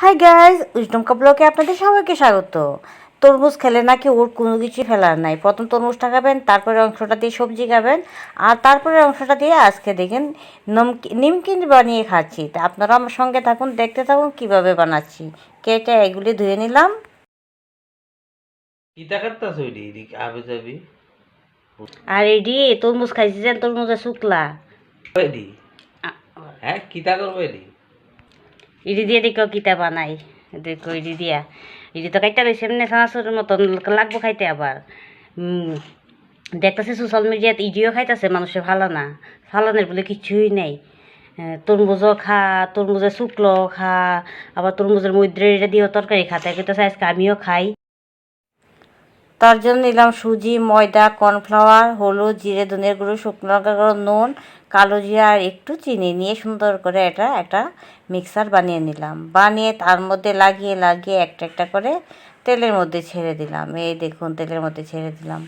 Hi guys wisdom ব্লকে আপনাদের সবাইকে স্বাগত। তরমুজ খেলে নাকি ওর কোনো কিছু ফেলার নাই। প্রথম তরমুজটা খাবেন তারপরে অংশটা দিয়ে সবজি খাবেন আর তারপরে অংশটা দিয়ে আজকে দেখেন নমকি নিমকিন বানিয়ে খাচ্ছি। তা আপনারা আমার সঙ্গে থাকুন দেখতে থাকুন কীভাবে বানাচ্ছি। কেটে এগুলি ধুয়ে নিলাম। আর এডি তরমুজ খাইছি যেন? তরমুজে শুকলা। হ্যাঁ কিতা করব এডি? ইডি দিয়ে দেখো কিতা বানাই। দেখো ইডি দিয়া। ইডি তো কাইটা রয়েছে এমনি সানাসুরের মতন লাগবো খাইতে আবার। দেখতেছে সোশ্যাল মিডিয়াতে ইডিও খাইতেছে, মানুষে ভালো না। ফালানের বলে কিছুই নেই। তরমুজও খা, তরমুজের শুকলো খা, আবার তরমুজের মধ্যে এটা দিয়েও তরকারি খাতে কিন্তু আজকে আমিও খাই। তার জন্য নিলাম সুজি, ময়দা, কর্নফ্লাওয়ার, হলুদ, জিরে ধনের গুঁড়ো, শুকনো লঙ্কা গুঁড়ো, নুন, কালো জিরা আর একটু চিনি নিয়ে সুন্দর করে এটা একটা মিক্সার বানিয়ে নিলাম। বানিয়ে তার মধ্যে লাগিয়ে লাগিয়ে একটা একটা করে তেলের মধ্যে ছেড়ে দিলাম। এই দেখুন, তেলের মধ্যে ছেড়ে দিলাম।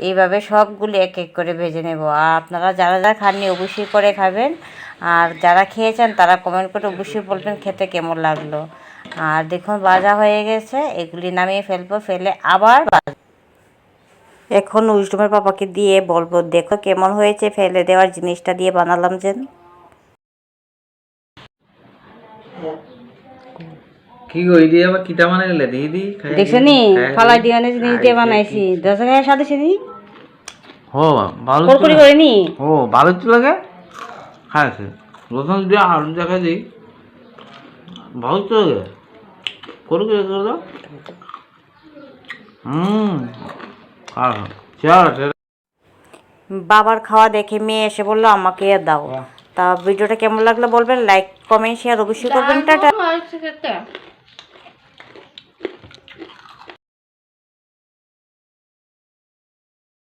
এইভাবে সবগুলি এক এক করে ভেজে নেব। আর আপনারা যারা যারা খাননি, অবশ্যই করে খাবেন। আর যারা খেয়েছেন, তারা কমেন্ট করে অবশ্যই বলবেন খেতে কেমন লাগল। আর দেখুন ভাজা হয়ে গেছে। এগুলি নামিয়ে ফেলব ফেলে আবার এখন উইস্টমের পাপাকে দিয়ে বলব দেখো কেমন হয়েছে ফেলে দেওয়ার জিনিসটা দিয়ে বানালাম যেন। কি গো এডি আবার কিতা বানাইলে দি দি দেখছ ফালাই দিয়ে জিনিস দিয়ে বানাইছি। দশ টাকার সাথে সাথে ও ভালো কুরকুরি করে নি ও ভালো তো লাগে খাইছে। রসুন দিয়ে আলু দেখা দিই ভালো তো লাগে করু করে করে দাও। হুম বাবার খাওয়া দেখে মেয়ে এসে বলল আমাকে দাও। তা ভিডিওটা কেমন লাগল বলবেন? লাইক কমেন্ট শেয়ার অবশ্যই করবেন। টাটা।